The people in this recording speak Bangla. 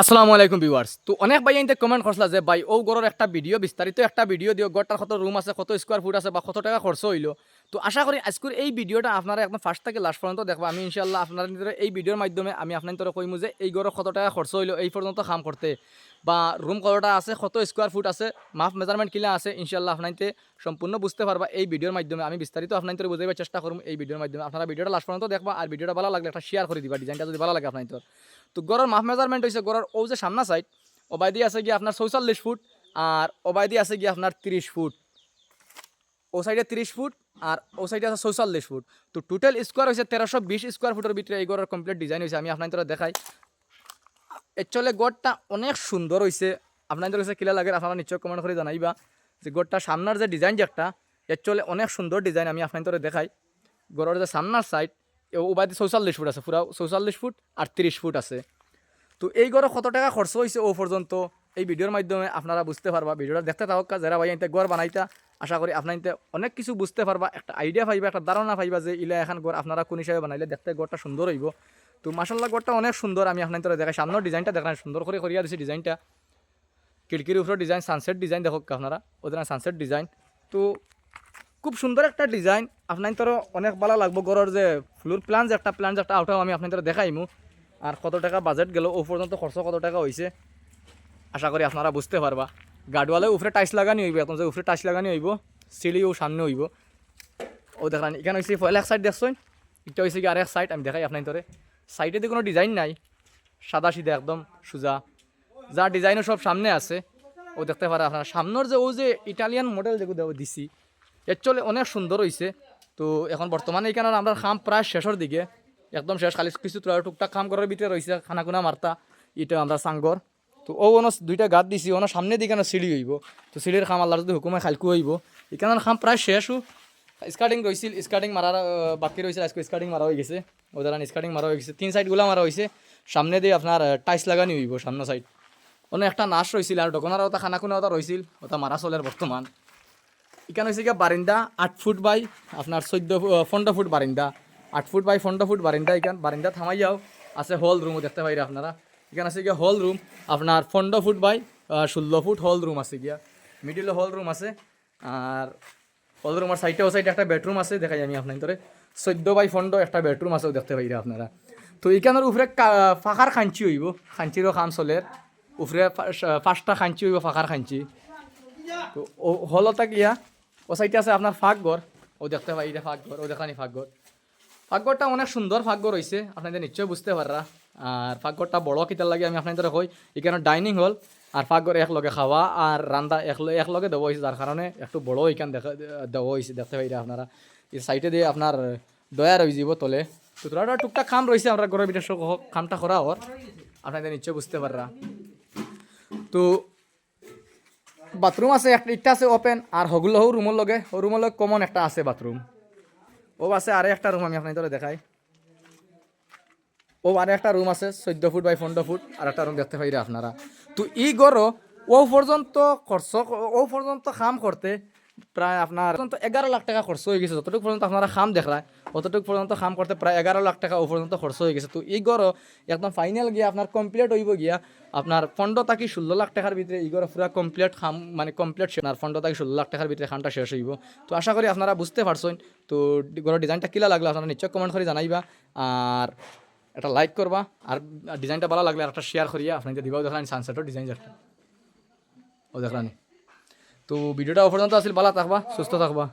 আসসালামু আলাইকুম ভিউয়ার্স। তো অনেক ভাই এনতে কমেন্ট করছিল যে, ভাই ও গড়ের একটা ভিডিও বিস্তারিত একটা ভিডিও দিও গড়টার কত রুম আছে, কত স্কোয়ার ফুট আছে বা কত টাকা খরচ হইল? তো আশা করি আজকের এই ভিডিওটা আপনারা একদম ফার্স্ট থেকে লাস্ট পর্যন্ত দেখব। আমি ইনশাল্লাহ আপনার এই ভিডিওর মাধ্যমে আমি আপনার নিতরে কইমু যে এই গড়ের কত টাকা খরচ হইল, এই পর্যন্ত কাম করতে। বা রুম কতটা আছে, কত স্কোয়ার ফুট আছে মাফ মেজারমেন্ট কিলা আছে ইনশাল্লাহ আপনাইতে সম্পূর্ণ বুঝতে পারবা এই ভিডিওর মাধ্যমে। আমি বিস্তারিত আপনার বুঝাইবার চেষ্টা করুম এই ভিডিওর মাধ্যমে। আপনারা ভিডিওটা লাস্ট পর্যন্ত দেখবা আর ভিডিওটা ভালো লাগলে একটা শেয়ার করে দিবা ডিজাইনটা যদি ভালো লাগে আপনার তো গড়ের মাফ মেজারমেন্ট হয়েছে গড়ের ও যে সামনা সাইড ওবাইদি আছে গিয়ে আপনার চৌচল্লিশ ফুট আর ওবাইদি আছে গিয়ে আপনার তিরিশ ফুট। ও সাইডে তিরিশ ফুট আর ও সাইডে আছে চৌচল্লিশ ফুট তো টোটাল স্কোয়ার হয়েছে তেরোশো বিশ স্কোয়ার ফুটের ভিতরে এই কমপ্লিট ডিজাইন হয়েছে আমি আপনার দেখাই। একচুয়ালি গড়টা অনেক সুন্দর হয়েছে আপনাদের কাছে কিলা লাগে, আপনারা নিশ্চয় কমেন্ট করে জানাইবা যে গড়টা সামনার যে ডিজাইন যে একটা একচুয়ালি অনেক সুন্দর ডিজাইন আমি আপনার তোরা দেখাই। গড়ের যে সামনার সাইড ওবাইদি চৌচল্লিশ ফুট আছে, পুরা চৌচল্লিশ ফুট আর তিরিশ ফুট আছে। তো এই গড়ে কত টাকা খরচ হয়েছে ও পর্যন্ত এই ভিডিওর মাধ্যমে আপনারা বুঝতে পারবা। ভিডিওটা দেখতে থাকা যারা ভাই এনতে গড় বানাইতা আশা করি আপনার অনেক কিছু বুঝতে পারবা, একটা আইডিয়া পাইবা, একটা ধারণা পাইবা যে ইলা এখন গড় আপনারা কোন হিসাবে বানাইলে দেখতে গড়টা সুন্দর হইব। তো মাসাল্লাহ গড়টা অনেক সুন্দর, আমি আপনার তোরা দেখাই। সামনের ডিজাইনটা দেখাই সুন্দর করে করিয়া দিছি ডিজাইনটা। খিড়কির উপরে ডিজাইন সানসেট ডিজাইন দেখো আপনারা, ওদের সানসেট ডিজাইন তো খুব সুন্দর একটা ডিজাইন আপনার তোর অনেক ভালো লাগবো। গড়ের যে ফ্লোর প্ল্যান যে একটা প্ল্যান যে একটা আউটাও আমি আপনার দেখাইমু। আর কত টাকা বাজেট গেল, ও পর্যন্ত খরচ কত টাকা হয়েছে আশা করি আপনারা বুঝতে পারবা। গাডওয়ালে উপরে টাইস লাগানি হইব, এখন যে উপরে টাইস লাগানি হইব সিঁড়িও সামনে হইব। ও দেখান এখানে হয়েছে এক সাইড দেখছেন? এটা হয়েছে কি আর এক সাইড আমি দেখাই আপনার তোরে। সাইডে কোনো ডিজাইন নাই। সাদা সিধা একদম, সোজা। যা ডিজাইনও সব সামনে আছে। ও দেখতে পারে আপনারা সামনের যে ও যে ইটালিয়ান মডেল যেগুলো দিছি অ্যাকচুয়ালি অনেক সুন্দর হয়েছে তো এখন বর্তমানে এখানে আমরা খাম প্রায় শেষের দিকে। একদম শেষ, খালি কিছু টুকটাক খাম করার ভিতরে রয়েছে খানা খুনা মারতা। এটা আমরা সাঙ্গর। তো ও অন দুইটা গাত দিছি ওনার সামনে দিকে না সিঁড়ি হইব। তো সিঁড়ির খাম আল্লাহ যদি হুকুমে খালকু হইব। এখানে খাম প্রায় শেষও স্কার্টিং রয়েছিল স্কার্টিং মারার বাকি রয়েছিল আজকে স্কার্টিং মারা হয়ে গেছে। ওদের স্কার্টিং মারা হয়ে গেছে। তিন সাইডগুলো মারা হয়েছে সামনে দিয়ে আপনার টাইস লাগানি হইব সামনে সাইড অনেক একটা নাচ রয়েছিল আর দোকানের ওটা খানা খুনা ওটা রয়েছিল ওটা মারা চলের বর্তমান এখানে হয়েছে গিয়ে বারিন্দা আট ফুট বাই আপনার চোদ্দ পনেরো ফুট বারিন্দা আট ফুট বাই পনেরো ফুট বারিন্দা এখান বারিন্দা থামাইয়াও আছে হল রুমও দেখতে পাইরা আপনারা। এখানে আছে গিয়া হল রুম আপনার পনেরো ফুট বাই ষোলো ফুট হল রুম আছে গিয়া। মিডিলে হল রুম আছে, আর হল রুমের সাইডে ও সাইডে একটা বেডরুম আছে, দেখাই আমি আপনার ধরে চোদ্দ বাই পনেরো একটা বেডরুম আছে দেখতে পাইরা আপনারা। তো এখানের উপরে ফাঁকার খাঞ্চি হইব, খাঞ্চিরও কাম চলে উপরে পাঁচটা খাঞ্চি হইব, ফাঁকার খাঞ্চি। তো হলতা গিয়া, ও সাইডে আছে আপনার ফাঁকঘর, ও দেখতে পাই এটা ফাঁকঘর, ও দেখানি ফাঁকঘর। ফাঁকঘরটা অনেক সুন্দর ফাঁকঘর হয়েছে আপনাদের নিশ্চয় বুঝতে পাররা। আর ফাঁকঘরটা বড় কিতার লাগে আমি আপনাদের কই এখানে ডাইনিং হল আর ফাঁকঘর একলগে খাওয়া আর রান্দা একলগে দেওয়া হয়েছে, যার কারণে একটু বড় এখান দেখা দেওয়া হয়েছে, দেখতে পাই আপনারা। এই সাইডে দিয়ে আপনার দয়া রয়ে যাব তলে। তো তোরা টুকটাক খাম রয়েছে, আমরা ভিতরে সব খামটা করা ওর আপনাদের নিশ্চয় বুঝতে পাররা। তো বাথরুম আছে, একটা আছে ওপেন আর হগুলো রুমের লগে রুমের লগে কমন একটা আছে বাথরুম। ও আছে আরে একটা রুম আমি আপনাদের দেখাই। ও আরে একটা রুম আছে, চোদ্দ ফুট বাই পনেরো ফুট, আর একটা রুম দেখতে পাই আপনারা। তো ই গর, ও পর্যন্ত খরচ ও পর্যন্ত কাম করতে প্রায় আপনার এগারো লাখ টাকা খরচ হয়ে গেছে। যতটুকু পর্যন্ত আপনারা খাম দেখলা অতটুকু পর্যন্ত খাম করতে প্রায় এগারো লাখ টাকা ও পর্যন্ত খরচ হয়ে গেছে। তো এই গড় একদম ফাইনাল গিয়া আপনার কমপ্লিট হইব গিয়া, আপনার পনেরো থাকি ষোলো লাখ টাকার ভিতরে এই গড় পুরা কমপ্লিট খাম মানে কমপ্লিট আপনার পনেরো থাকি ষোলো লাখ টাকার ভিতরে খামটা শেষ হইব। তো আশা করি আপনারা বুঝতে পারছেন। তো গড়ের ডিজাইনটা কিলা লাগল, আপনারা নিশ্চয় কমেন্ট করে জানাইবা। আর একটা লাইক করবা, আর ডিজাইনটা ভালো লাগলে আর একটা শেয়ার করিয়া, আপনাকে দিবাও দেখলাম সানসেটের ডিজাইন একটা ও দেখলানি তো ভিডিওটা অপর্যন্ত আছিল ভালো থাকবা সুস্থ থাকবা।